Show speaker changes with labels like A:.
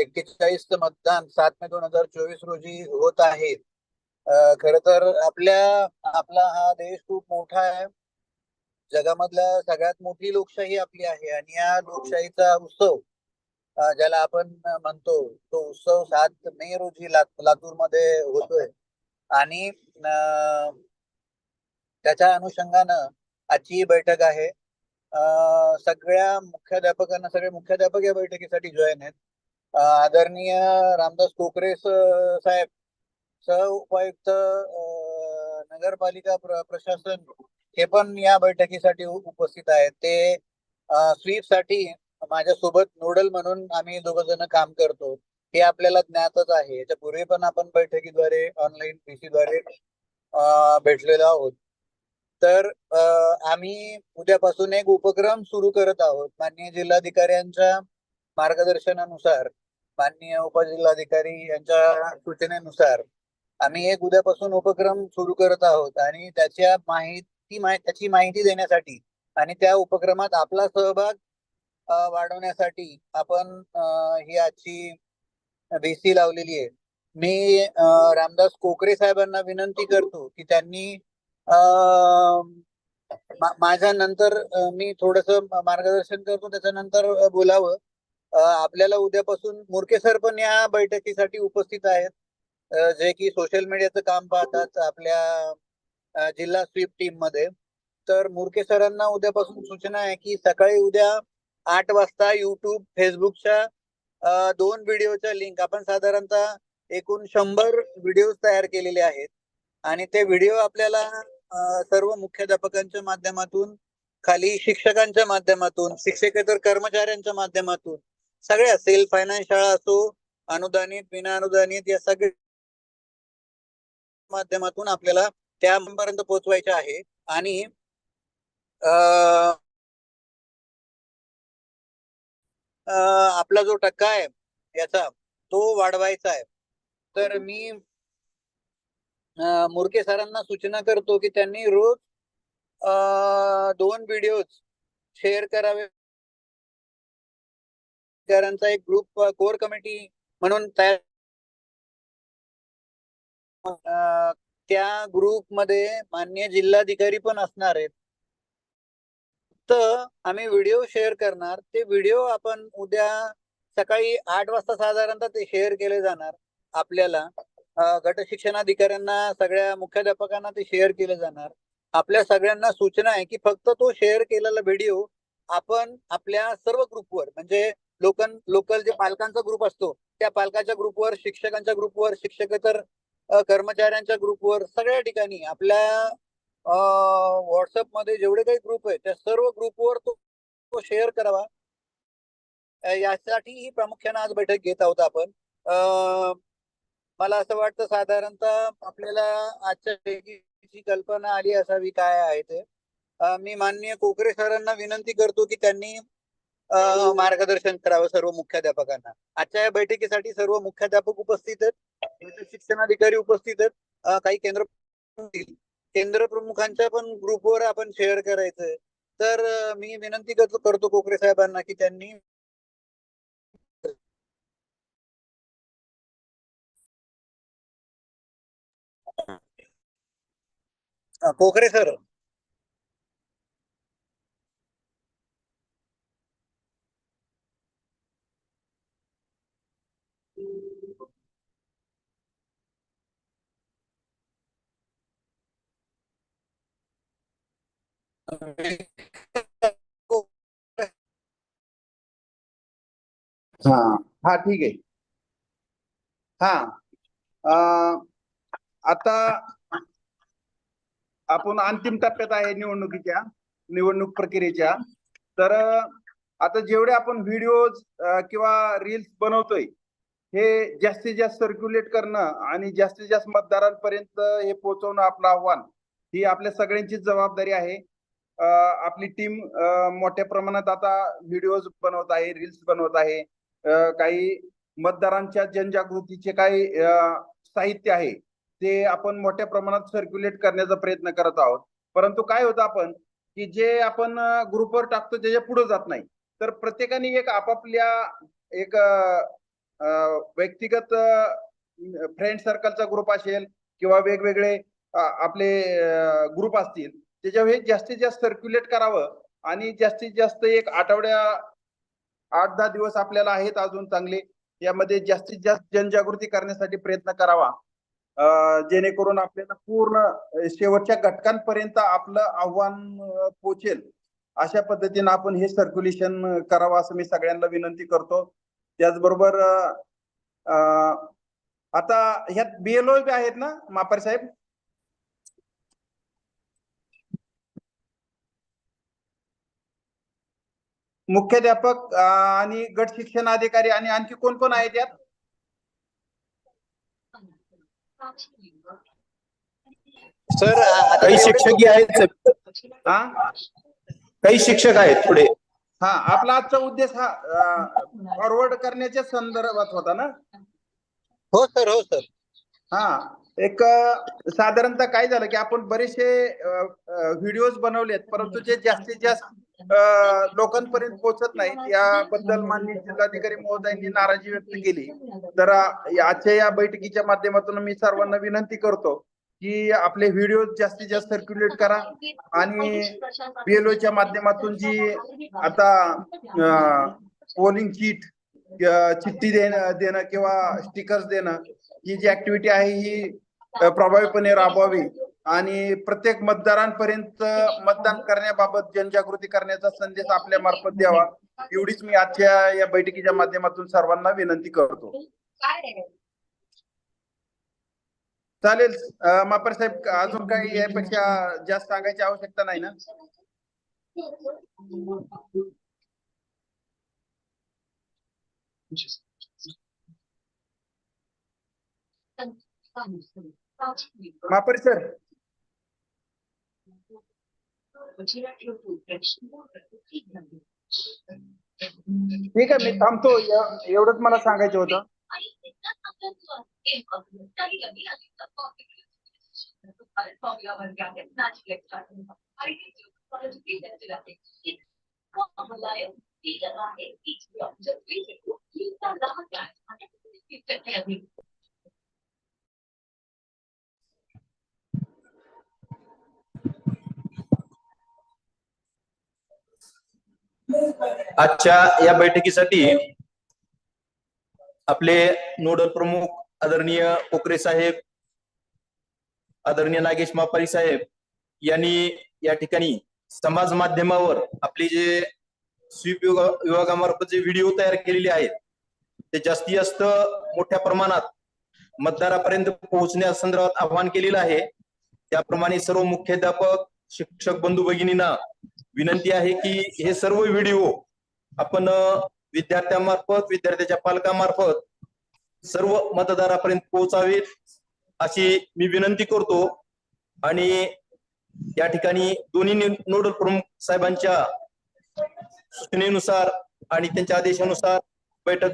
A: एक्केचाळीस मतदान सात मे दोन हजार चोवीस रोजी होत आहे. खर तर आपल्या आपला हा देश खूप मोठा आहे. जगामधल्या सगळ्यात मोठी लोकशाही आपली आहे आणि या लोकशाहीचा उत्सव ज्याला आपण म्हणतो तो उत्सव सात मे रोजी लातूरमध्ये होतोय. आणि त्याच्या अनुषंगानं आजची बैठक आहे. सगळ्या मुख्याध्यापकांना सगळे मुख्याध्यापक या बैठकीसाठी जॉईन आहेत. आदरणीय रामदास कोकरे साहेब सह उपायुक्त नगरपालिका प्र, प्रशासन हे पण या बैठकीसाठी उपस्थित आहेत. ते स्वीपसाठी माझ्यासोबत नोडल म्हणून आम्ही दोघ जण काम करतो. हे आपल्याला ज्ञातच आहे. याच्या पूर्वी पण आपण बैठकीद्वारे ऑनलाईन पीसी द्वारे भेटलेलो आहोत. तर आम्ही उद्यापासून एक उपक्रम सुरू करत आहोत. माननीय जिल्हाधिकाऱ्यांच्या मार्गदर्शनानुसार माननीय उपजिल्हाधिकारी यांच्या सूचनेनुसार आम्ही एक उद्यापासून उपक्रम सुरू करत आहोत. आणि त्याच्या माहिती त्याची माहिती देण्यासाठी आणि त्या उपक्रमात आपला सहभाग वाढवण्यासाठी आपण ही आजची बीसी लावलेली आहे. मी रामदास कोकरे साहेबांना विनंती करतो की त्यांनी माझ्या नंतर मी थोडस मार्गदर्शन करतो. त्याच्यानंतर बोलावं. आपल्याला उद्यापासून मुरके सर पण या बैठकीसाठी उपस्थित आहेत. जे की सोशल मीडियाचं काम पाहतात आपल्या जिल्हा स्वीप टीममध्ये तर मुरके सरांना उद्यापासून सूचना आहे की सकाळी उद्या आठ वाजता युट्यूब फेसबुकच्या दोन व्हिडिओच्या लिंक आपण साधारणतः एकूण शंभर व्हिडिओ तयार केलेले आहेत. आणि ते व्हिडिओ आपल्याला सर्व मुख्याध्यापकांच्या माध्यमातून खाली शिक्षकांच्या माध्यमातून शिक्षकेतर कर्मचाऱ्यांच्या माध्यमातून सगळ्या असेल फायनान्स शाळा असो अनुदानित विना अनुदानित या सगळ्या माध्यमातून आपल्याला त्यापर्यंत पोहोचवायचे आहे. आणि अ, आपला जो टक्का आहे याचा तो वाढवायचा आहे. तर मी मुरके सरांना सूचना करतो की त्यांनी रोज दोन व्हिडिओज शेअर करावे. करांचा एक ग्रुप कोर कमिटी म्हणून तयार त्या ग्रुपमध्ये मान्य जिल्हाधिकारी पण असणार आहेत. तर आम्ही व्हिडिओ शेअर करणार. ते व्हिडिओ आपण उद्या सकाळी आठ वाजता साधारणतः ते शेअर केले जाणार आपल्याला. गट शिक्षणाधिकाऱ्यांना सगळ्या मुख्याध्यापकांना ते शेअर केले जाणार. आपल्या सगळ्यांना सूचना आहे की फक्त तो शेअर केलेला व्हिडिओ आपण आपल्या सर्व ग्रुपवर म्हणजे लोकल लोकल जे पालकांचा ग्रुप असतो त्या पालकाच्या ग्रुपवर शिक्षकांच्या ग्रुपवर शिक्षकेतर तर कर्मचाऱ्यांच्या ग्रुपवर सगळ्या ठिकाणी आपल्या व्हॉट्सअपमध्ये जेवढे काही ग्रुप आहेत त्या सर्व ग्रुपवर तो तो शेअर करावा. यासाठी ही प्रामुख्याने आज बैठक घेत आहोत आपण. मला असं वाटतं साधारणतः आपल्याला आजच्या बैठकीची कल्पना आली असावी काय आहे ते. मी माननीय कोकरे सरांना विनंती करतो की त्यांनी मार्गदर्शन करावं सर्व मुख्याध्यापकांना. आजच्या या बैठकीसाठी सर्व मुख्याध्यापक उपस्थित आहेत शिक्षणाधिकारी उपस्थित आहेत काही केंद्र केंद्र प्रमुखांच्या पण ग्रुपवर आपण शेअर करायचंय. तर मी विनंती करतो करतो कोकरे साहेबांना की त्यांनी कोकरे सर.
B: हा. हा ठीक आहे. हा. अं, आता आपण अंतिम टप्प्यात आहे निवडणुकीच्या निवडणूक प्रक्रियेच्या. तर आता जेवढे आपण व्हिडिओज किंवा रील्स बनवतोय हे जास्तीत जास्त सर्क्युलेट करणं आणि जास्तीत जास्त मतदारांपर्यंत हे पोहोचवणं आपलं आव्हान ही आपल्या सगळ्यांचीच जबाबदारी आहे. आपली टीम मोठ्या प्रमाणात आता व्हिडिओज बनवत आहे रील्स बनवत आहे. काही मतदारांच्या जनजागृतीचे काही साहित्य आहे. ते आपण मोठ्या प्रमाणात सर्क्युलेट करण्याचा प्रयत्न करत आहोत. परंतु काय होतं आपण की जे आपण ग्रुपवर टाकतो त्याच्या पुढे जात नाही तर प्रत्येकाने एक आपापल्या एक व्यक्तिगत फ्रेंड सर्कलचा ग्रुप असेल किंवा वेगवेगळे आपले ग्रुप असतील त्याच्यावर हे जास्तीत जास्त सर्क्युलेट करावं आणि जास्तीत जास्त एक आठवड्या आठ दहा दिवस आपल्याला आहेत अजून चांगले यामध्ये जास्तीत जास्त जनजागृती करण्यासाठी प्रयत्न करावा. जेणेकरून आपल्याला पूर्ण शेवटच्या घटकांपर्यंत आपलं आव्हान पोचेल. अशा पद्धतीने आपण हे सर्क्युलेशन करावं असं मी सगळ्यांना विनंती करतो. त्याचबरोबर आता ह्यात बीएलओ बी आहेत ना मापारी साहेब? मुख्याध्यापक आणि गट शिक्षण अधिकारी आणि आणखी कोण कोण आहेत यात?
A: सर
C: काही शिक्षकही आहेत.
B: हा?
C: काही शिक्षक आहेत पुढे.
B: हा आपला आजचा उद्देश हा फॉरवर्ड करण्याच्या संदर्भात होता ना?
A: हो सर हो सर.
B: हा एक साधारणतः काय झालं की आपण बरेचसे व्हिडिओज बनवलेत परंतु जे जास्तीत जास्त लोकांपर्यंत पोहोचत नाहीत. याबद्दल माननीय जिल्हाधिकारी महोदयांनी नाराजी व्यक्त केली. तर आजच्या या बैठकीच्या माध्यमातून मी सर्वांना विनंती करतो की आपले व्हिडिओ जास्तीत जास्त सर्क्युलेट करा आणि BLO च्या माध्यमातून जी आता पोलिंग चिट चिठ्ठी देणं देणं किंवा स्टिकर्स देणं ही जी ऍक्टिव्हिटी आहे ही प्रभावीपणे राबवावी. आणि प्रत्येक मतदारांपर्यंत मतदान करण्याबाबत जनजागृती करण्याचा संदेश आपल्या मार्फत द्यावा. एवढीच मी आजच्या या बैठकीच्या माध्यमातून सर्वांना विनंती करतो. चालेल मापर साहेब अजून काही यापेक्षा जास्त सांगायची आवश्यकता नाही ना? मापर सर. ठीक आहे मी थांबतो. एवढंच मला सांगायचं होतं.
C: आजच्या या बैठकीसाठी आपले नोडल प्रमुख आदरणीय कोकरे साहेब आदरणीय नागेश मापारी साहेब यांनी या ठिकाणी समाज माध्यमावर आपले जे स्वीप विभागामार्फत जे व्हिडिओ तयार केलेले आहेत ते जास्तीत जास्त मोठ्या प्रमाणात मतदारापर्यंत पोहोचण्यासंदर्भात आवाहन केलेलं आहे. त्याप्रमाणे सर्व मुख्याध्यापक शिक्षक बंधू भगिनींना विनंती आहे की हे सर्व व्हिडिओ आपण विद्यार्थ्यांमार्फत विद्यार्थ्याच्या पालकामार्फत सर्व मतदारापर्यंत पोहोचावेत अशी मी विनंती करतो. आणि या ठिकाणी दोन्ही नोडल प्रमुख साहेबांच्या सूचनेनुसार आणि त्यांच्या आदेशानुसार बैठक